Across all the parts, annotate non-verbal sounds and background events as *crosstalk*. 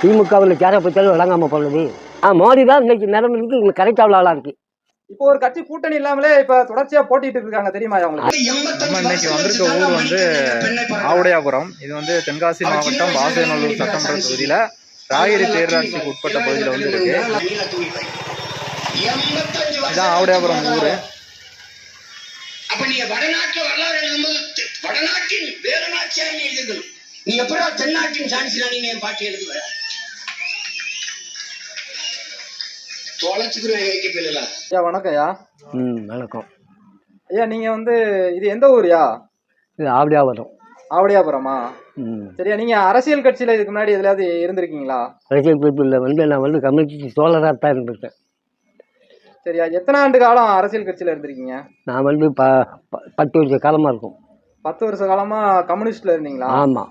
திமுகவில் சேர பச்சாலும் விளங்காமல் போனது. ஆ மோடி தான் இன்னைக்கு நிலைமை இருக்கு இங்கே கரெக்டாக ஆளாக இருக்கு. இப்போ ஒரு கட்சி கூட்டணி இல்லாமலே இப்ப தொடர்ச்சியா போட்டிட்டு இருக்காங்க தெரியுமா உங்களுக்கு நம்ம இன்னைக்கு வந்திருக்க ஊர் வந்து ஆவுடையாபுரம். இது வந்து தென்காசி மாவட்டம் வாசநல்லூர் சட்டமன்ற தொகுதியில ராகிரி பேரூராட்சிக்கு உட்பட்ட பகுதியில் வந்து இருக்கு. இதான் ஆவுடையாபுரம் ஊர். அப்ப நீங்க வடநாட்டுல வரலாறு எழுதும்போது வடநாட்டின் வேறுநாச்சியார் எழுதுங்கள் நீ எப்படா தென்னாட்டின் சான்சிலானி என் பாட்டு எழுதுவ ஐயா வணக்கம் ஐயா. ம் வணக்கம். ஐயா நீங்க வந்து இது எந்த ஊர்யா? இது ஆவடியாக வரும் ஆவடியாபுரமா? ம். சரியா நீங்க அரசியல் கட்சியில இதுக்கு முன்னாடி எதுலயாவது இருந்திருக்கீங்களா? அரசியல் பிரிப்பில் வந்து நான் வந்து கம்யூனிஸ்ட் சோழராக தான் இருந்திருக்கேன். சரியா எத்தனை ஆண்டு காலம் அரசியல் கட்சியில இருந்திருக்கீங்க? நான் வந்து ப பத்து வருஷ காலமாக இருக்கும். பத்து வருஷ காலமா கம்யூனிஸ்ட்ல இருந்தீங்களா? ஆமாம்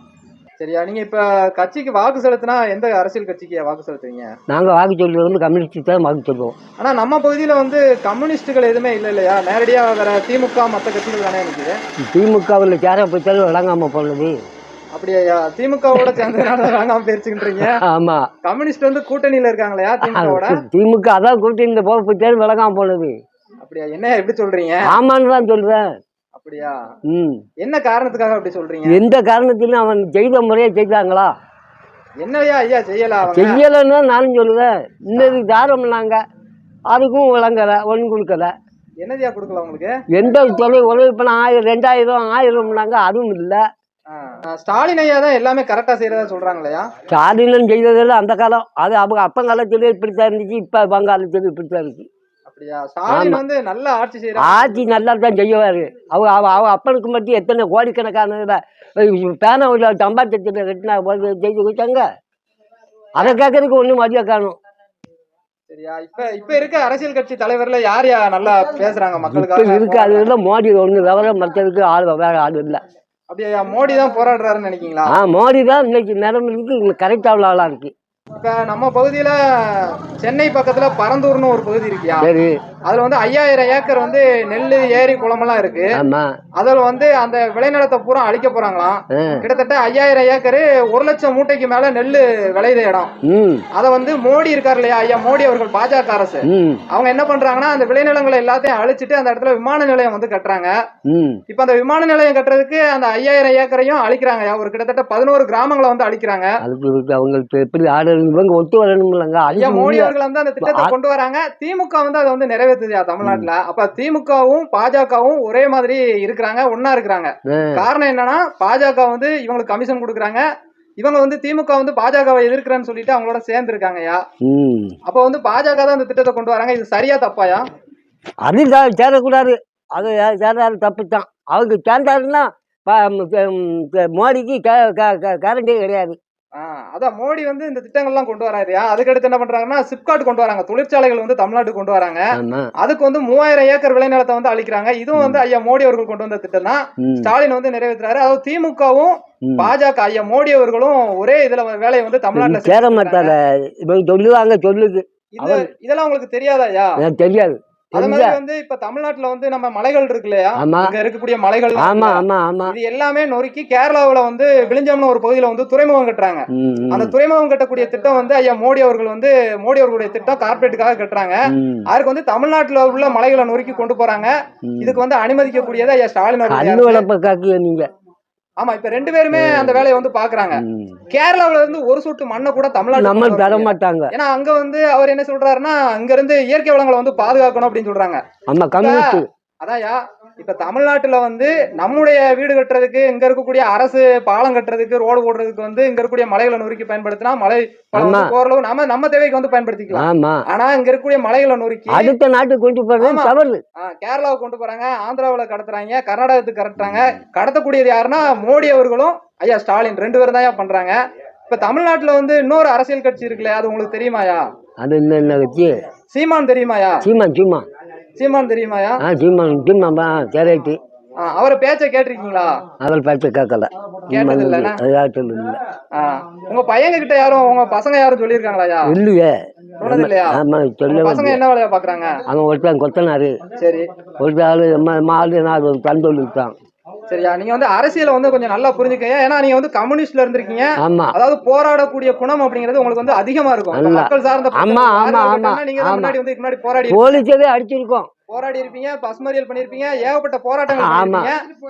சரியா? நீங்க இப்ப கட்சிக்கு வாக்கு செலுத்தினா எந்த அரசியல் கட்சிக்கு வாக்கு செலுத்துவீங்க? நாங்கள் வாக்கு சொல்றது வந்து கம்யூனிஸ்ட் தான் வாக்கு சொல்லுவோம். ஆனா நம்ம பகுதியில வந்து கம்யூனிஸ்டுகள் எதுவுமே இல்ல இல்லையா? நேரடியா வேற திமுக மத்த கட்சிகள் தானே நிக்குது திமுகவில் சேர பச்சாலும் விளங்காமல் போனது. அப்படியா? திமுகவோட சேர்ந்ததுனால வாங்காம பேசிக்கின்றீங்க ஆமாம் கம்யூனிஸ்ட் வந்து கூட்டணியில இருக்காங்களா திமுகவோட? திமுக அதான் கூட்டி இந்த போக பச்சாலும் விளங்காமல் போனது. அப்படியா? என்ன எப்படி சொல்றீங்க? ஆமான்னு தான் சொல்கிறேன் அப்படியா? ம். என்ன காரணத்துக்காக அப்படி சொல்றீங்க? எந்த காரணத்திலும் அவன் செய்த முறையை செய்தாங்களா? என்னையா ஐயா செய்யல அவங்க? செய்யலைன்னு தான் நானும் சொல்லுவேன் இன்னது தாரம் பண்ணாங்க அதுக்கும் விளங்கலை ஒன்றும் கொடுக்கல. என்னதையா கொடுக்கல உங்களுக்கு? எந்த தொலை உதவி பண்ண ஆயிரம் ரெண்டாயிரம் ஆயிரம்னாங்க அதுவும் இல்லை. ஸ்டாலின் ஐயா தான் எல்லாமே கரெக்டா செய்யறதா சொல்றாங்களையா? ஸ்டாலினும் செய்ததெல்லாம் அந்த காலம். அது அவங்க அப்பன் காலத்திலே இப்படித்தான் இருந்துச்சு இப்போ வங்காளத்தில் இப்படித்தான் இருக்கு. ஆட்சி நல்லா தான் செய்வார். அவங்க அவ அவ அப்பனுக்கு மட்டும் எத்தனை கோடிக்கணக்கான பேனவில் தம்பாட்டத்தில் கட்டினா போது செய்து கொடுத்தாங்க. அதை கேட்கறதுக்கு ஒன்றும் மதியம் காணும். சரியா? இப்ப இப்ப இருக்க அரசியல் கட்சி தலைவர்ல யார் யா நல்லா பேசுறாங்க இப்போ மக்களுக்காக இருக்கு மோடி ஒன்று தவிர மற்றதுக்கு ஆள் வேற ஆள் இல்லை. அப்படியா? மோடி தான் போராடுறாருன்னு நினைக்கீங்களா ஆ மோடி தான் இன்னைக்கு நிலைமை இருக்கு இங்கே கரெக்டாக ஆளாக இருக்கு. இப்ப நம்ம பகுதியில சென்னை பக்கத்துல பரந்தூர்னு ஒரு பகுதி இருக்கியா? அதுல வந்து ஐயாயிரம் ஏக்கர் வந்து நெல்லு ஏரி குளமெல்லாம் இருக்கு. ஆமாம் அதுல வந்து அந்த விளைநிலத்தை பூரா அழிக்க போறாங்களாம். கிட்டத்தட்ட ஐயாயிரம் ஏக்கரு ஒரு லட்சம் மூட்டைக்கு மேல நெல்லு விளையுத இடம். அத வந்து மோடி இருக்கார் இல்லையா? ஐயா மோடி அவர்கள் பாஜக அரசு. அவங்க என்ன பண்றாங்கன்னா அந்த விளைநிலங்களை எல்லாத்தையும் அழிச்சிட்டு அந்த இடத்துல விமான நிலையம் வந்து கட்டுறாங்க. இப்ப அந்த விமான நிலையம் கட்டுறதுக்கு அந்த ஐயாயிரம் ஏக்கரையும் அழிக்கிறாங்க. ஒரு கிட்டத்தட்ட பதினோரு கிராமங்களை வந்து அழிக்கிறாங்க. அவங்களுக்கு எப்படி ஆடு இவங்க ஒத்து வரணும்லங்க. ஐயா மோடி அவர்கள் வந்து அந்த திட்டத்தை கொண்டு வராங்க திமுக வந்து அதை வந்து நிறைவேற்றுதுயா தமிழ்நாட்டுல. அப்ப திமுகவும் பாஜகவும் ஒரே மாதிரி இருக்கிறாங்க ஒன்னா இருக்கிறாங்க. காரணம் என்னன்னா பாஜக வந்து இவங்களுக்கு கமிஷன் கொடுக்குறாங்க. இவங்க வந்து திமுக வந்து பாஜகவை எதிர்க்கிறேன்னு சொல்லிட்டு அவங்களோட சேர்ந்து இருக்காங்கய்யா ம். அப்ப வந்து பாஜக தான் இந்த திட்டத்தை கொண்டு வராங்க. இது சரியா தப்பாயா அது சேரக்கூடாது. அது சேராது தப்பு தான். அவங்க சேர்ந்தாருன்னா மோடிக்கு கேரண்டே கிடையாது. அதான் மோடி வந்து இந்த திட்டங்கள்லாம் கொண்டு வராருயா அதுக்கடுத்து என்ன பண்றாங்கன்னா சிப்காட் கொண்டு வராங்க. தொழிற்சாலைகள் வந்து தமிழ்நாட்டுக்கு கொண்டு வராங்க. அதுக்கு வந்து மூவாயிரம் ஏக்கர் விளைநிலத்தை வந்து அழிக்கிறாங்க. இதுவும் வந்து ஐயா மோடி அவர்கள் கொண்டு வந்த திட்டம் தான் ஸ்டாலின் வந்து நிறைவேற்றுறாரு. அதாவது திமுகவும். பாஜக ஐயா மோடி அவர்களும் ஒரே இதுல வேலையை வந்து தமிழ்நாட்டுல சேர சொல்லுவாங்க சொல்லுது. இதெல்லாம் உங்களுக்கு தெரியாதா ஐயா? தெரியாது. அது மாதிரி வந்து இப்ப தமிழ்நாட்டுல வந்து நம்ம மலைகள் இருக்கு இல்லையா? இங்க இருக்கக்கூடிய மலைகள் ஆமா ஆமா ஆமா. இது எல்லாமே நொறுக்கி கேரளாவுல வந்து விழிஞ்சம்னு ஒரு பகுதியில வந்து துறைமுகம் கட்டுறாங்க. அந்த துறைமுகம் கட்டக்கூடிய திட்டம் வந்து ஐயா மோடி அவர்கள் வந்து மோடி அவர்களுடைய திட்டம் கார்பரேட்டுக்காக கட்டுறாங்க. அதுக்கு வந்து தமிழ்நாட்டுல உள்ள மலைகளை நொறுக்கி கொண்டு போறாங்க. இதுக்கு வந்து அனுமதிக்கக்கூடியது ஐயா ஸ்டாலின் அவர்கள் நீங்க. ஆமா இப்ப ரெண்டு பேருமே அந்த வேலையை வந்து பாக்குறாங்க. கேரளாவுல இருந்து ஒரு சொட்டு மண்ணை கூட தமிழ்நாட்டு நம்ம தர மாட்டாங்க ஏன்னா அங்க வந்து அவர் என்ன சொல்றாருன்னா அங்க இருந்து இயற்கை வளங்களை வந்து பாதுகாக்கணும் அப்படின்னு சொல்றாங்க. அதான்யா இப்ப தமிழ்நாட்டுல வந்து நம்முடைய வீடு கட்டுறதுக்கு இங்க இருக்கக்கூடிய அரசு பாலம் கட்டுறதுக்கு ரோடு போடுறதுக்கு வந்து இங்க இருக்கக்கூடிய மலைகளை நொறுக்கி பயன்படுத்தினா மலை. ஓரளவு நம்ம நம்ம தேவைக்கு வந்து பயன்படுத்திக்கலாம். ஆனா இங்க இருக்கக்கூடிய மலைகளை நொறுக்கி அடுத்த நாட்டுக்கு கொண்டு போறது. தவறு. கேரளாவுக்கு கொண்டு போறாங்க ஆந்திராவுல கடத்துறாங்க கர்நாடகத்துக்கு கடத்துறாங்க. கடத்தக்கூடியது யாருன்னா மோடி அவர்களும் ஐயா ஸ்டாலின் ரெண்டு பேரும் தான் பண்றாங்க. இப்ப தமிழ்நாட்டுல வந்து இன்னொரு அரசியல் கட்சி இருக்குல்ல அது உங்களுக்கு தெரியுமாயா? அது என்ன வச்சு சீமான் தெரியுமாயா? சீமான் சீமான். சீமான் தெரியுமாயா? ஆ சீமான் சீமான் கேரட்டு அவர் பேச்ச கேட்டிருக்கீங்களா? அவள் பேச்ச கேட்கல கேட்டது இல்லைண்ணா? அதாட்டம் இல்லை ஆ, உங்க பையங்க கிட்ட யாரும் உங்க பசங்க யாரும் சொல்லியிருக்காங்களாயா? இல்லையே. பசங்க என்ன வேலையா பாக்குறாங்க? அவன் ஒருத்தன் கொத்தனாரு. சரி. ஒரு ஆள் மாடு நாலு தந்தொழி இருக்கான் சரியா? நீங்க வந்து அரசியலை வந்து கொஞ்சம் நல்லா புரிஞ்சுக்கங்க. ஏன்னா நீங்க வந்து கம்யூனிஸ்ட்ல இருந்திருக்கீங்க. ஆமா. அதாவது போராடக்கூடிய குணம் அப்படிங்கிறது உங்களுக்கு வந்து அதிகமா இருக்கும். மக்கள் சார்ந்த ஆமா, ஆமா, ஆமா, நீங்க. முன்னாடி வந்து முன்னாடி போராடி போலீஸவே அடிச்சிருக்கோம். போராடி இருப்பீங்க பசுமறியல் பண்ணிருப்பீங்க ஏகப்பட்ட போராட்டங்கள் ஆமா.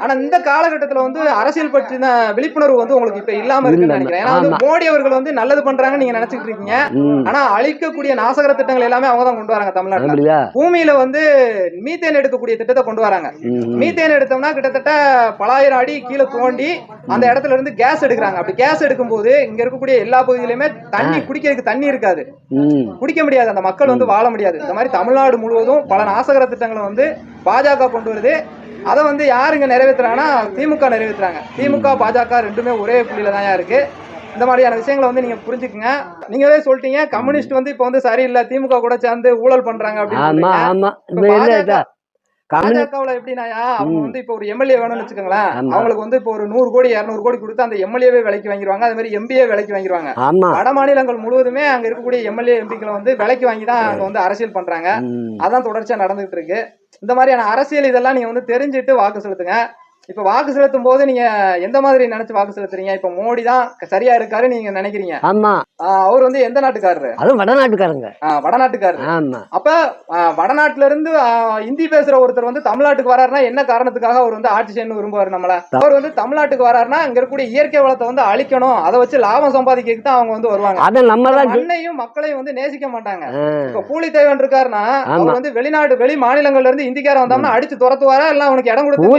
ஆனா இந்த காலகட்டத்துல வந்து அரசியல் பற்றின விழிப்புணர்வு வந்து உங்களுக்கு இப்ப இல்லாம இருக்குன்னு நினைக்கிறேன். ஏன்னா வந்து. மோடி அவர்கள் வந்து நல்லது பண்றாங்கன்னு நீங்க நினைச்சிட்டு இருக்கீங்க. ஆனா அழிக்கக்கூடிய நாசகர திட்டங்கள் எல்லாமே அவங்க தான் கொண்டு வராங்க தமிழ்நாட்டுல. பூமியில வந்து மீத்தேன் எடுக்கக்கூடிய திட்டத்தை கொண்டு வராங்க. மீத்தேன் எடுத்தோம்னா கிட்டத்தட்ட பலாயிரம் அடி கீழே தோண்டி அந்த இடத்துல இருந்து கேஸ் எடுக்கிறாங்க. அப்படி கேஸ் எடுக்கும்போது இங்க இருக்கக்கூடிய எல்லா பகுதியிலுமே தண்ணி குடிக்கிறதுக்கு தண்ணி இருக்காது. குடிக்க முடியாது. அந்த மக்கள் வந்து வாழ முடியாது. இந்த மாதிரி தமிழ்நாடு முழுவதும் பல நாசகர திட்டங்களை வந்து பாஜக கொண்டு வருது. அதை வந்து யாருங்க நிறைவேற்றுறாங்கன்னா திமுக நிறைவேற்றுறாங்க திமுக பாஜக ரெண்டுமே ஒரே புள்ளியில தான் இருக்கு. இந்த மாதிரியான விஷயங்களை வந்து நீங்க புரிஞ்சுக்குங்க. நீங்களே சொல்லிட்டீங்க கம்யூனிஸ்ட் வந்து இப்போ வந்து சரியில்லை திமுக கூட சேர்ந்து ஊழல் பண்றாங்க அப்படின்னு பாஜகவுல எப்படின்னாயா அவங்க. வந்து இப்போ ஒரு எம்எல்ஏ வேணும்னு வச்சுக்கோங்களேன். அவங்களுக்கு வந்து இப்போ ஒரு நூறு கோடி இருநூறு கோடி கொடுத்து அந்த எம்எல்ஏவே விலைக்கு வாங்கிடுவாங்க அது மாதிரி எம்பிஏ விலைக்கு வாங்கிடுவாங்க வட மாநிலங்கள் முழுவதுமே அங்க இருக்கக்கூடிய எம்எல்ஏ எம்பிக்களை வந்து விலைக்கு வாங்கி தான் அங்க வந்து அரசியல் பண்றாங்க. அதான் தொடர்ச்சியா நடந்துகிட்டு இருக்கு. இந்த மாதிரியான அரசியல் இதெல்லாம் நீங்க வந்து தெரிஞ்சுட்டு வாக்கு செலுத்துங்க. இப்ப வாக்கு செலுத்தும் போது நீங்க எந்த மாதிரி நினைச்சு வாக்கு செலுத்துறீங்க? இப்ப மோடி தான் சரியா இருக்காரு நீங்க நினைக்கிறீங்க. ஆமா. அவர் வந்து எந்த நாட்டுக்காரரு? அதுவும் வடநாட்டுக்காரங்க. வடநாட்டுக்காரரு. ஆமா. அப்ப வடநாட்டுல இருந்து ஹிந்தி பேசுற ஒருத்தர் வந்து தமிழ்நாட்டுக்கு வராருன்னா என்ன காரணத்துக்காக அவர் வந்து ஆட்சி செய்யணும் விரும்புவார் நம்மள? அவர் வந்து தமிழ்நாட்டுக்கு வராருன்னா இங்க இருக்கக்கூடிய இயற்கை வளத்தை வந்து அழிக்கணும். அதை வச்சு லாபம் சம்பாதிக்கிறதுக்கு தான் அவங்க வந்து வருவாங்க. அதை நம்ம தான் மண்ணையும் மக்களையும் வந்து நேசிக்க மாட்டாங்க. இப்ப பூலித்தேவன் இருக்காருன்னா. அவர் வந்து வெளிநாடு வெளி மாநிலங்கள்ல இருந்து இந்திக்கார வந்தோம்னா அடிச்சு துரத்துவாரா? இல்ல அவனுக்கு இடம் கொடுத்து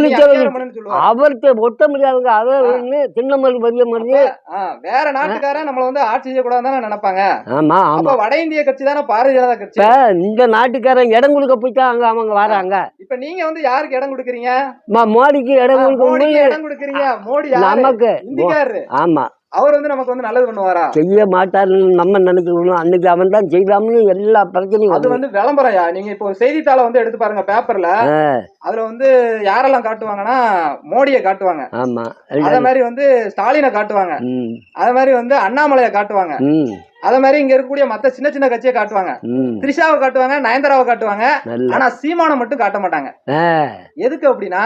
அவர்கிட்ட ஒட்ட முடியாதுங்க அதை ஒண்ணு சின்ன மல்லி பெரிய மல்லி. ஆ, வேற நாட்டுக்காரன் நம்மள வந்து ஆட்சி செய்யக்கூடாதுன்னு தானே நினைப்பாங்க? ஆமா ஆமா. வட இந்திய கட்சி தானே பாரதிய ஜனதா கட்சி? இந்த நாட்டுக்காரன் இடம் கொடுக்க போயிட்டா அங்க அவங்க வராங்க. இப்ப நீங்க வந்து யாருக்கு இடம் கொடுக்குறீங்க? மோடிக்கு இடம் கொடுக்க இடம் கொடுக்குறீங்க. மோடி நமக்கு. ஆமா. அவர் வந்து நமக்கு வந்து நல்லது பண்ணுவாரா? செய்ய மாட்டாருன்னு நம்ம நினைக்கணும் அன்னைக்கு அவன் தான் செய்யலாம்னு எல்லா பிரச்சனையும் அது. வந்து விளம்பரம்யா நீங்க இப்போ ஒரு செய்தித்தாளை வந்து எடுத்து பாருங்க பேப்பர்ல அதுல வந்து யாரெல்லாம் காட்டுவாங்கன்னா மோடியை காட்டுவாங்க. ஆமா அதே மாதிரி வந்து ஸ்டாலினை காட்டுவாங்க. அதே மாதிரி வந்து அண்ணாமலையை காட்டுவாங்க. அதே மாதிரி இங்க இருக்கக்கூடிய மத்த சின்ன சின்ன கட்சியை காட்டுவாங்க. த்ரிஷாவை காட்டுவாங்க நயன்தாராவை காட்டுவாங்க. ஆனா சீமானை மட்டும் காட்ட மாட்டாங்க. எதுக்கு அப்படின்னா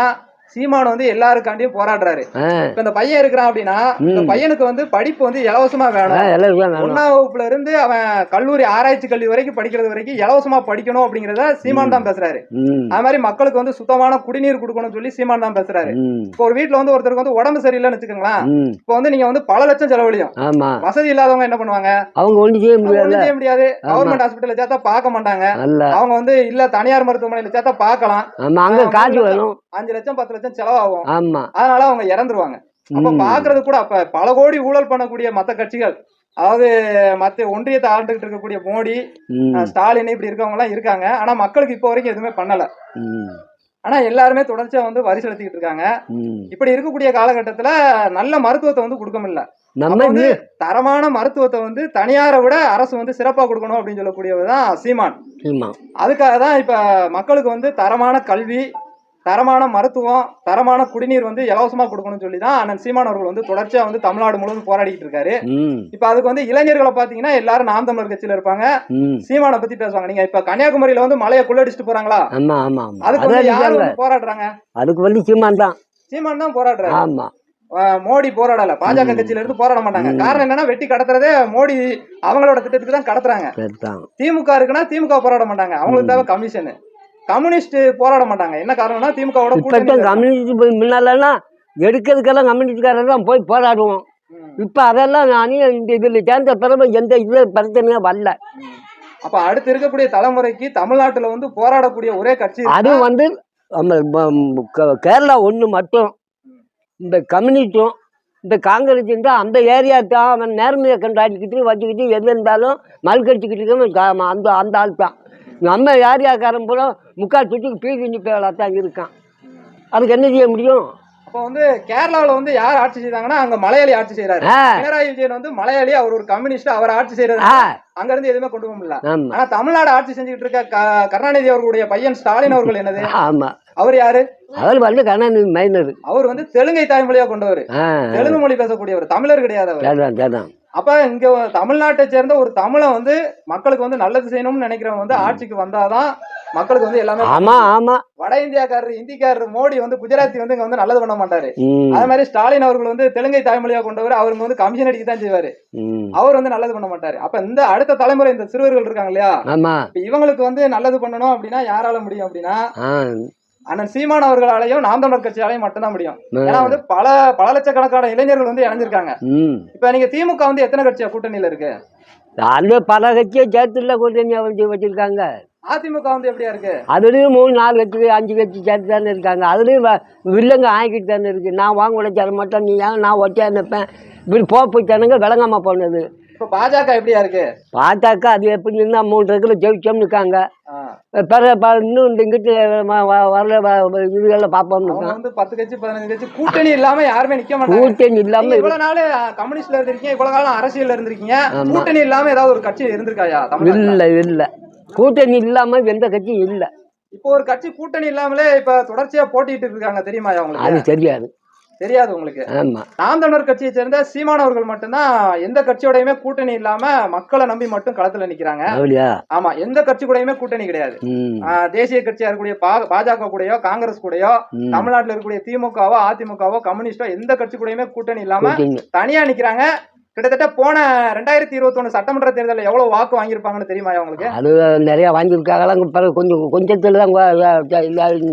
சீமான் வந்து எல்லாருக்காண்டியும் போராடுறாரு. இப்ப இந்த பையன் இருக்கிறான் அப்படின்னா இந்த. பையனுக்கு வந்து படிப்பு வந்து இலவசமா வேணும். ஒன்னாம் வகுப்புல இருந்து அவன் கல்லூரி ஆராய்ச்சி கல்வி வரைக்கும் படிக்கிறது வரைக்கும் இலவசமா படிக்கணும் அப்படிங்கறத சீமான் தான் பேசுறாரு. அது மாதிரி மக்களுக்கு வந்து சுத்தமான குடிநீர் கொடுக்கணும்னு சொல்லி சீமான் தான் பேசுறாரு. இப்போ ஒரு வீட்டுல வந்து ஒருத்தருக்கு வந்து உடம்பு சரியில்லைன்னு வச்சுக்கோங்களேன் இப்போ வந்து நீங்க வந்து பல லட்சம் செலவழியும். வசதி இல்லாதவங்க என்ன பண்ணுவாங்க? அவங்க ஒண்ணு செய்ய முடியாது. ஒண்ணும் செய்ய முடியாது. கவர்மெண்ட் ஹாஸ்பிட்டல்ல சேர்த்தா பார்க்க மாட்டாங்க. அவங்க வந்து இல்ல தனியார் மருத்துவமனையில சேர்த்தா பார்க்கலாம். அஞ்சு லட்சம் பத்து லட்சம் செலவாகும். ஆமா. அதனால அவங்க இறந்துருவாங்க. அப்ப. பாக்குறது கூட அப்ப பல கோடி ஊழல் பண்ணக்கூடிய மத்த கட்சிகள் அதாவது மத்த ஒன்றியத்தை ஆண்டுகிட்டு இருக்கக்கூடிய மோடி ஸ்டாலின் இப்படி இருக்கவங்க எல்லாம் இருக்காங்க. ஆனா மக்களுக்கு இப்போ வரைக்கும் எதுவுமே பண்ணல. ஆனா எல்லாருமே தொடர்ச்சியா வந்து வரி செலுத்திக்கிட்டு இருக்காங்க. இப்படி இருக்கக்கூடிய காலகட்டத்துல நல்ல மருத்துவத்தை வந்து கொடுக்க முடியல. நம்ம தரமான மருத்துவத்தை வந்து தனியாரை விட அரசு வந்து சிறப்பா கொடுக்கணும் அப்படின்னு சொல்லக்கூடியதுதான் சீமான். அதுக்காக தான் இப்ப மக்களுக்கு வந்து தரமான கல்வி தரமான மருத்துவம் தரமான குடிநீர் வந்து இலவசமா கொடுக்கணும்னு சொல்லி தான் அண்ணன் சீமான் அவர்கள் வந்து தொடர்ச்சியா வந்து தமிழ்நாடு முழுவதும் போராடிட்டு இருக்காரு. இப்ப அதுக்கு வந்து இளைஞர்களை பாத்தீங்கன்னா எல்லாரும் நாம் தமிழர் கட்சியில இருப்பாங்க. சீமானை பத்தி பேசுவாங்க. நீங்க இப்ப கன்னியாகுமரியில வந்து மலையை குள்ளடிச்சிட்டு போறாங்களா? ஆமா ஆமா ஆமா. அதுக்கு வந்து யாரு போராடுறாங்க? அதுக்கு வந்து சீமான் தான். சீமான் தான் போராடுறாரு. ஆமா. மோடி போராடல. பாஜக கட்சியில இருந்து போராட மாட்டாங்க. காரணம் என்னன்னா வெட்டி கடத்துறதே மோடி அவங்களோட திட்டத்துக்கு தான் கடத்துறாங்க. திமுக இருக்குன்னா திமுக போராட மாட்டாங்க. அவங்களுக்கு தேவை கமிஷன். கம்யூனிஸ்ட் போராட மாட்டாங்க. என்ன காரணம்னா திமுகவோட கம்யூனிஸ்ட் முன்னாலலாம் எடுக்கிறதுக்கெல்லாம் கம்யூனிஸ்ட்காரர் தான் போய் போராடுவோம். இப்போ அதெல்லாம் நானே இந்த இதில் சேர்ந்த பிறகு எந்த இது பிரச்சனையும் வரல. அப்ப அடுத்து இருக்கக்கூடிய தலைமுறைக்கு தமிழ்நாட்டுல வந்து போராடக்கூடிய ஒரே கட்சி அதுவும் வந்து நம்ம கேரளா ஒன்று மட்டும். இந்த கம்யூனிஸ்டும் இந்த காங்கிரஸ் இருந்தால் அந்த ஏரியா தான் அவன் நேர்மையை கண்டாடிக்கிட்டு வச்சுக்கிட்டு எது இருந்தாலும் இருக்கவன் கா- அந்த அந்த ஆள் தான். நம்ம ஏரியாக்காரன் பூரா முக்கால் சுற்றுக்கு பீடி பேவலாக தான் இருக்கான். அதுக்கு என்ன செய்ய முடியும்? அப்ப வந்து கேரளாவுல வந்து யார் ஆட்சி செய்தாங்கன்னா அங்க மலையாளி ஆட்சி செய்யறாரு ஆ. பினராயி விஜயன் வந்து மலையாளி அவர் ஒரு கம்யூனிஸ்ட் அவர் ஆட்சி செய்யறது ஆ. அங்க இருந்து எதுவுமே கொண்டு போக முடியல. ஆமாம் ஆனா தமிழ்நாடு ஆட்சி செஞ்சுட்டு இருக்க கருணாநிதி அவர்களுடைய பையன் ஸ்டாலின் அவர்கள் என்னது? ஆமாம் அவர் யாரு? அவர் வந்து கருணாநிதி மைனர். அவர் வந்து தெலுங்கை தாய்மொழியா கொண்டவர். தெலுங்கு மொழி பேசக்கூடியவர். தமிழர் கிடையாது அவர். அப்ப இங்க தமிழ்நாட்டை சேர்ந்த ஒரு தமிழன் வந்து மக்களுக்கு வந்து நல்லது செய்யணும்னு நினைக்கிறவங்க வந்து ஆட்சிக்கு வந்தாதான் மக்களுக்கு வந்து எல்லாமே ஆமா ஆமா. வட இந்தியாக்காரர் இந்திக்காரர் மோடி வந்து குஜராத்தி வந்து இங்க வந்து நல்லது பண்ண மாட்டாரு. அதே மாதிரி ஸ்டாலின் அவர்கள் வந்து தெலுங்கை தாய்மொழியா கொண்டவர் அவருக்கு வந்து கமிஷன் அடிக்க தான் செய்வாரு. அவர் வந்து நல்லது பண்ண மாட்டாரு. அப்ப இந்த அடுத்த தலைமுறை இந்த சிறுவர்கள் இருக்காங்க இல்லையா? இவங்களுக்கு வந்து நல்லது பண்ணணும் அப்படின்னா யாரால முடியும் அப்படின்னா அண்ணன் சீமான் அவர்களாலையும் நாம் தமிழர் கட்சியாலையும் மட்டும்தான் முடியும். ஏன்னா வந்து பல பல லட்சக்கணக்கான இளைஞர்கள் வந்து இணைஞ்சிருக்காங்க. இப்ப நீங்க திமுக வந்து எத்தனை கட்சியா கூட்டணியில இருக்கு? அது பல கட்சியை சேர்த்துல கூட்டணி வச்சு வச்சிருக்காங்க. அதிமுக வந்து எப்படியா இருக்கு? அதுலேயும் மூணு நாலு கட்சி அஞ்சு கட்சி சேர்த்து தானே இருக்காங்க. அதுலேயும் வில்லங்க ஆகிட்டு தானே இருக்கு. நான் வாங்க உழைச்சார மாட்டேன் நீ ஏன் நான் ஒட்டியா நிற்பேன் இப்படி போ போய் ஜனங்க விளங்காம போனது. இப்ப பாஜக எப்படியா இருக்கு? பார்த்தாக்கா அது எப்படி இருந்தால் மூணு ரெக்கில் ஜெயிச்சோம்னு இருக்காங்க. ஆ. பிற ப இன்னும் இங்கிட்டு வரல இதுகளில் பார்ப்போம்னு இருக்கான் வந்து பத்து கட்சி பதினஞ்சு கட்சி கூட்டணி இல்லாம யாருமே நிக்க மாட்டாங்க. கூட்டணி நீங்க இல்லாமல் இவ்வளவு நாள் கம்யூனிஸ்ட்ல இருந்திருக்கீங்க இவ்வளவு காலம் அரசியல்ல இருந்திருக்கீங்க. கூட்டணி இல்லாம ஏதாவது ஒரு கட்சி இருந்திருக்காயா இல்லை இல்லை. கூட்டணி இல்லாமல் எந்த கட்சியும் இல்லை. இப்போ ஒரு கட்சி கூட்டணி இல்லாமலே இப்ப தொடர்ச்சியா போட்டிட்டு இருக்காங்க தெரியுமாயா அது தெரியாது. தெரியாது உங்களுக்கு. நாம் தமிழர் கட்சியை சேர்ந்த சீமானவர்கள் மட்டும்தான் எந்த கட்சியோடையுமே கூட்டணி இல்லாம மக்களை நம்பி மட்டும் களத்துல நிக்கிறாங்க. ஆமா எந்த கட்சி கூடயுமே கூட்டணி கிடையாது. தேசிய கட்சியா இருக்கக்கூடிய பா- பாஜக கூடயோ காங்கிரஸ் கூடயோ. தமிழ்நாட்டுல இருக்கக்கூடிய திமுகவோ அதிமுகவோ கம்யூனிஸ்டோ எந்த கட்சி கூடயுமே கூட்டணி இல்லாம தனியா நிக்கிறாங்க. கிட்டத்தட்ட போன ரெண்டாயிரத்தி இருபத்தி சட்டமன்ற தேர்தலில் எவ்வளவு வாக்கு வாங்கியிருப்பாங்கன்னு தெரியுமா உங்களுக்கு? அது நிறையா வாங்கியிருக்காங்களாங்க பிறகு கொஞ்சம் கொஞ்சத்தில் தான்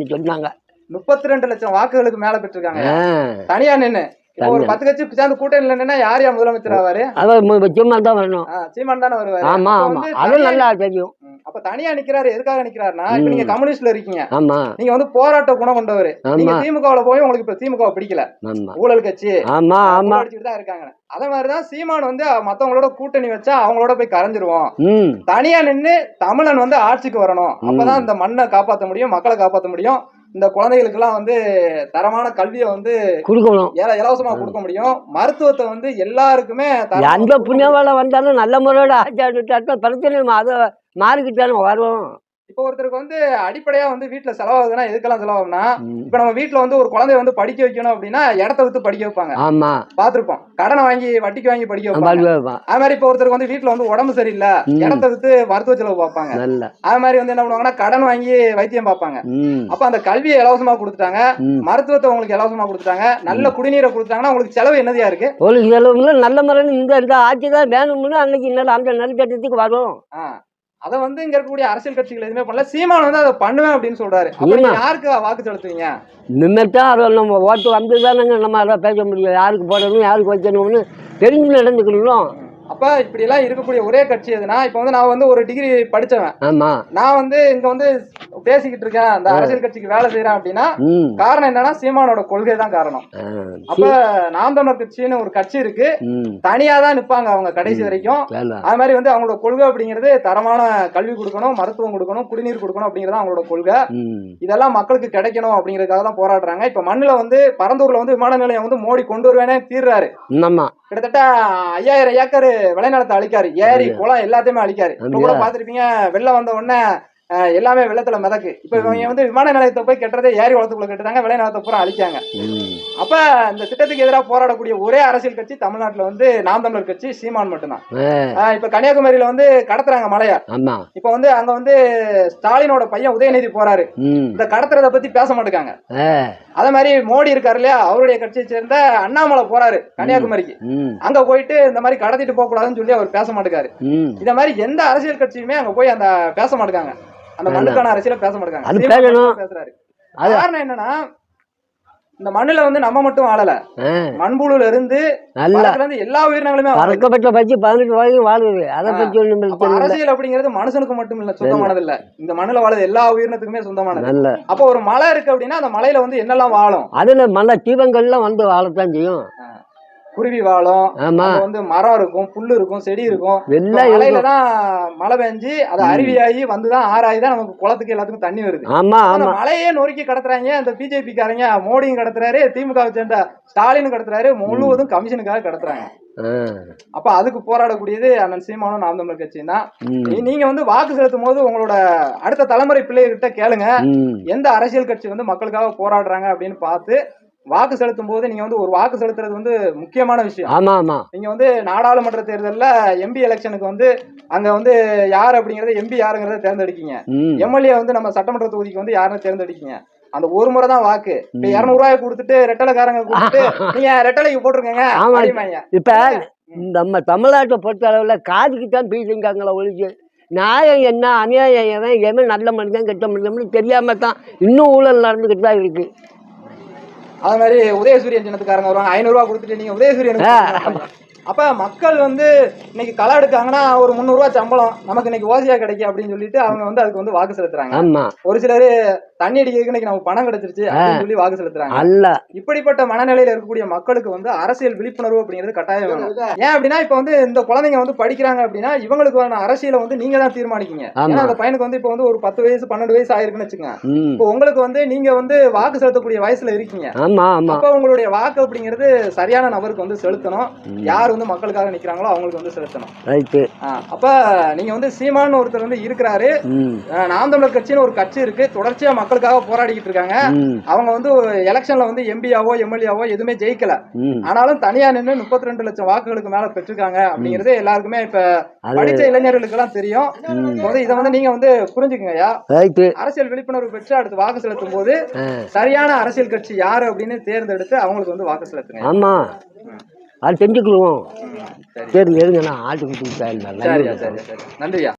சொன்னாங்க. முப்பத்தி ரெண்டு லட்சம் வாக்குகளுக்கு மேல பெற்றிருக்காங்க. தனியா நின்னு. ஒரு. பத்து கட்சி சேர்ந்து கூட்டணியில் நின்னா யார் யார் முதலமைச்சர் ஆவாரு? அதான் சும்மா தான் வரணும். சீமான் தானே வருவாரு. ஆமா ஆமா. அது நல்லா தெரியும். அப்ப தனியா நிக்கிறாரு எதுக்காக நிக்கிறாருன்னா இப்ப. நீங்க கம்யூனிஸ்ட்ல இருக்கீங்க. ஆமா. நீங்க வந்து போராட்ட குணம் கொண்டவர். நீங்க திமுகவுல போய் உங்களுக்கு இப்ப திமுக பிடிக்கல. ஊழல் கட்சி. ஆமா ஆமா. தான் இருக்காங்க. அதே மாதிரிதான் சீமான் வந்து மத்தவங்களோட கூட்டணி வச்சா அவங்களோட போய் கரைஞ்சிருவோம். தனியா நின்னு தமிழன் வந்து ஆட்சிக்கு வரணும். அப்பதான் இந்த மண்ணை காப்பாத்த முடியும் மக்களை காப்பாத்த முடியும். இந்த குழந்தைகளுக்கு எல்லாம் வந்து தரமான கல்வியை வந்து கொடுக்கணும். இல- இலவசமா கொடுக்க முடியும். மருத்துவத்தை வந்து எல்லாருக்குமே எந்த கொடுக்க புண்ணிய வேலை வந்தாலும் நல்ல முறையோட ஆச்சாரிட்டாக்க பிரச்சனை அதை மாறிக்கிட்டாலும் வரும் இப்போ ஒருத்தருக்கு வந்து அடிப்படையா வந்து வீட்டுல செலவாகுதுன்னா எதுக்கெல்லாம் செலவாகும்னா. இப்ப நம்ம வீட்டுல வந்து ஒரு குழந்தைய வந்து படிக்க வைக்கணும் அப்படின்னா இடத்த வித்து படிக்க வைப்பாங்க. ஆமா. பாத்திருப்போம். கடனை வாங்கி வட்டிக்கு வாங்கி படிக்க வைப்பாங்க. அது மாதிரி இப்போ ஒருத்தருக்கு வந்து வீட்டுல வந்து உடம்பு சரியில்லை. இடத்த வித்து மருத்துவ செலவு பார்ப்பாங்க. அது மாதிரி வந்து என்ன பண்ணுவாங்கன்னா கடன் வாங்கி வைத்தியம் பார்ப்பாங்க. அப்ப அந்த கல்வியை இலவசமா கொடுத்துட்டாங்க. மருத்துவத்தை உங்களுக்கு இலவசமா கொடுத்துட்டாங்க. நல்ல குடிநீரை கொடுத்தாங்கன்னா உங்களுக்கு செலவு என்னதியா இருக்கு? ஒரு நல்ல முறையில் இந்த இந்த ஆட்சி தான் வேணும்னு அன்னைக்கு அந்த நெருக்கட்டத்துக்கு வரும். அதை வந்து இங்க இருக்கக்கூடிய அரசியல் கட்சிகள் எதுவுமே பண்ணல. சீமான் வந்து அதை பண்ணுவேன் அப்படின்னு சொல்றாரு. யாருக்கு வாக்கு செலுத்துவீங்க? நின்றுட்டா அதை நம்ம ஓட்டு வந்து தானங்க நம்ம அதை பேச முடியும் யாருக்கு போடணும் யாருக்கு வைக்கணும்னு தெரிஞ்சு நடந்துக்கணும் அப்ப இப்படி எல்லாம் இருக்கக்கூடிய ஒரே கட்சி எதுனா இப்ப வந்து நான் வந்து ஒரு டிகிரி படிச்சவன். ஆமா. நான் வந்து இங்க வந்து பேசிக்கிட்டு இருக்கேன். அந்த அரசியல் கட்சிக்கு வேலை செய்யறேன் அப்படின்னா காரணம் என்னன்னா சீமானோட கொள்கை தான் காரணம். அப்ப நாம் தமிழர் கட்சின்னு ஒரு கட்சி இருக்கு. தனியா தான் நிப்பாங்க அவங்க கடைசி வரைக்கும். அது மாதிரி வந்து அவங்களோட கொள்கை அப்படிங்கிறது தரமான கல்வி கொடுக்கணும் மருத்துவம் கொடுக்கணும் குடிநீர் கொடுக்கணும் அப்படிங்கிறது அவங்களோட கொள்கை. இதெல்லாம் மக்களுக்கு கிடைக்கணும் அப்படிங்கிறதுக்காக தான் போராடுறாங்க. இப்ப மண்ணுல வந்து பரந்தூர்ல வந்து விமான நிலையம் வந்து மோடி கொண்டு வருவேனே தீர்றாரு. கிட்டத்தட்ட ஐயாயிரம் ஏக்கர் விளைநிலத்தை அழிக்காரு. ஏரி குளம் எல்லாத்தையுமே அழிக்காரு. கூட? பாத்திருப்பீங்க வெள்ளம் வந்த உடனே எல்லாமே வெள்ளத்துல மிதக்கு. இப்ப இவங்க வந்து விமான நிலையத்தை போய் கட்டுறதே ஏரி குளத்துக்குள்ள கட்டுறாங்க விளைநிலத்தை பூரா அழிக்காங்க அப்ப இந்த திட்டத்துக்கு எதிராக போராடக்கூடிய ஒரே அரசியல் கட்சி தமிழ்நாட்டுல வந்து நாம் தமிழர் கட்சி சீமான் மட்டும்தான். இப்ப கன்னியாகுமரியில வந்து கடத்துறாங்க மலைய. இப்ப வந்து அங்க வந்து ஸ்டாலினோட பையன் உதயநிதி போறாரு. இந்த கடத்துறத பத்தி பேச மாட்டேங்காங்க. ஆ அதே மாதிரி மோடி இருக்காரு இல்லையா அவருடைய கட்சியை சேர்ந்த அண்ணாமலை போறாரு கன்னியாகுமரிக்கு. அங்க போயிட்டு இந்த மாதிரி கடத்திட்டு போக கூடாதுன்னு சொல்லி அவர் பேச மாட்டேங்காரு. இந்த மாதிரி எந்த அரசியல் கட்சியுமே அங்க போய் அந்த பேச மாட்டேங்காங்க. அந்த மண்ணுக்கான அரசியல பேச மாட்டேங்காங்க அது பேசணும். காரணம் என்னன்னா இந்த மண்ணுல வந்து நம்ம மட்டும் வாழல. ஆ. மண்புழுல இருந்து நல்ல. இருந்து எல்லா உயிரினங்களுமே. பறக்கப்பட்ட பட்சி பதினெட்டு வரைக்கும் வாழுது. அதை இல்லை அரசியல் அப்படிங்கிறது மனுஷனுக்கு மட்டும் இல்ல சொந்தமானது இல்ல. இந்த மண்ணுல வாழுது எல்லா உயிரினத்துக்குமே சொந்தமானது. நல்ல. அப்ப ஒரு மலை இருக்கு அப்படின்னா அந்த மலையில வந்து என்னெல்லாம் வாழும்? அதுல மழை தீபங்கள்லாம் வந்து வாழத்தான் செய்யும். குருவி வாழும். ஆமா. வந்து மரம் இருக்கும் புல்லு இருக்கும் செடி இருக்கும். மலையில தான் மழை பெஞ்சு அது அருவியாகி வந்துதான் ஆறாயி தான் நமக்கு குளத்துக்கு எல்லாத்துக்கும் தண்ணி வருது. ஆமா அந்த ஆமா. மலையே நொறுக்கி கடத்துறாங்க. இந்த பிஜேபி காரங்க மோடியும் கடத்துறாரு திமுக சேர்ந்த ஸ்டாலினும் கடத்துறாரு முழுவதும் கமிஷனுக்காக கடத்துறாங்க. அப்ப அதுக்கு போராடக்கூடியது அண்ணன் சீமானும் நாம் தமிழர் கட்சியும் தான். நீங்க வந்து வாக்கு செலுத்தும் போது உங்களோட அடுத்த தலைமுறை பிள்ளைகிட்ட கேளுங்க. எந்த அரசியல் கட்சி வந்து மக்களுக்காக போராடுறாங்க அப்படின்னு பார்த்து வாக்கு செலுத்தும் போது நீங்க வந்து ஒரு வாக்கு செலுத்துறது வந்து முக்கியமான விஷயம். ஆமாம் ஆமாம் நீங்க வந்து நாடாளுமன்ற தேர்தல்ல எம்பி எலெக்ஷனுக்கு வந்து அங்க வந்து யார் அப்படிங்கறத எம்பி யாருங்கிறத தேர்ந்தெடுக்கீங்க. எம்எல்ஏ வந்து நம்ம சட்டமன்ற தொகுதிக்கு வந்து யாருன்னு தேர்ந்தெடுக்கீங்க. அந்த ஒரு முறை தான் வாக்கு. இப்ப இருநூறு ரூபாய் கொடுத்துட்டு ரெட்டலைக்காரங்க கொடுத்துட்டு *laughs* நீங்க ரெட்டலைக்கு போட்டுருக்கீங்க ஆமா. இப்போ நம்ம தமிழ்நாட்டை பொறுத்த அளவில் காதுக்கு தான் பீசுங்காங்களா ஒழிச்சு நியாயம் என்ன அநியாயம் எவன் எவன் நல்ல மனிதன் கெட்ட மனிதன் தெரியாம தான் இன்னும் ஊழல் நடந்துக்கிட்டு தான் இருக்கு. அது மாதிரி உதயசூரியன் சின்னத்துக்காரங்க வருவாங்க. ஐநூறு ரூபாய் கொடுத்துட்டு நீங்க உதயசூரியனுக்கு கொடுங்க. அப்ப மக்கள் வந்து இன்னைக்கு களை எடுக்காங்கன்னா ஒரு முந்நூறு ரூபாய் சம்பளம். நமக்கு இன்னைக்கு ஓசியா கிடைக்கும் அப்படின்னு சொல்லிட்டு அவங்க வந்து அதுக்கு வந்து வாக்கு செலுத்துறாங்க. ஒரு சிலர் தண்ணி அடிக்கிறதுக்கு நமக்கு பணம் கிடைச்சிருச்சு சொல்லி வாக்கு செலுத்துறாங்க. அல்ல. இப்படிப்பட்ட மனநிலையில இருக்கக்கூடிய மக்களுக்கு வந்து அரசியல் விழிப்புணர்வு அப்படிங்கிறது கட்டாயம் வேணும். ஏன் அப்படின்னா இப்ப வந்து இந்த குழந்தைங்க வந்து படிக்கிறாங்க அப்படின்னா இவங்களுக்கான அரசியலை வந்து நீங்க தான் தீர்மானிக்கீங்க. ஏன்னா அந்த பையனுக்கு வந்து இப்ப வந்து ஒரு பத்து வயசு பன்னெண்டு வயசு ஆயிருக்குன்னு வச்சுக்கோங்க. இப்போ உங்களுக்கு வந்து நீங்க வந்து வாக்கு செலுத்தக்கூடிய வயசுல இருக்கீங்க. ஆமா ஆமா. அப்ப உங்களுடைய வாக்கு அப்படிங்கிறது சரியான நபருக்கு வந்து செலுத்தணும். யார் வந்து மக்களுக்காக நிக்கிறாங்களோ அவங்களுக்கு வந்து செலுத்தணும். அப்ப நீங்க வந்து சீமான் ஒருத்தர் வந்து இருக்கிறாரு. நாம் தமிழர் கட்சின்னு ஒரு கட்சி இருக்கு. தொடர்ச்சியா மக்களுக்காக போராடிக்கிட்டு இருக்காங்க. அவங்க வந்து எலெக்ஷன்ல வந்து எம்பியாவோ எம்எல்ஏவோ எதுவுமே ஜெயிக்கல. ஆனாலும் தனியா நின்று முப்பத்தி ரெண்டு லட்சம் வாக்குகளுக்கு மேல பெற்றிருக்காங்க அப்படிங்கிறது எல்லாருக்குமே இப்ப படிச்ச இளைஞர்களுக்கு எல்லாம் தெரியும். இதை வந்து நீங்க வந்து புரிஞ்சுக்கங்கய்யா ரைட்டு அரசியல் விழிப்புணர்வு பெற்று அடுத்து வாக்கு செலுத்தும் போது சரியான அரசியல் கட்சி யாரு அப்படின்னு தேர்ந்தெடுத்து அவங்களுக்கு வந்து வாக்கு செலுத்துங்க ஆமா. அது தெரிஞ்சுக்கிடுவோம் சரி. எடுங்க நான் சரி நன்றியா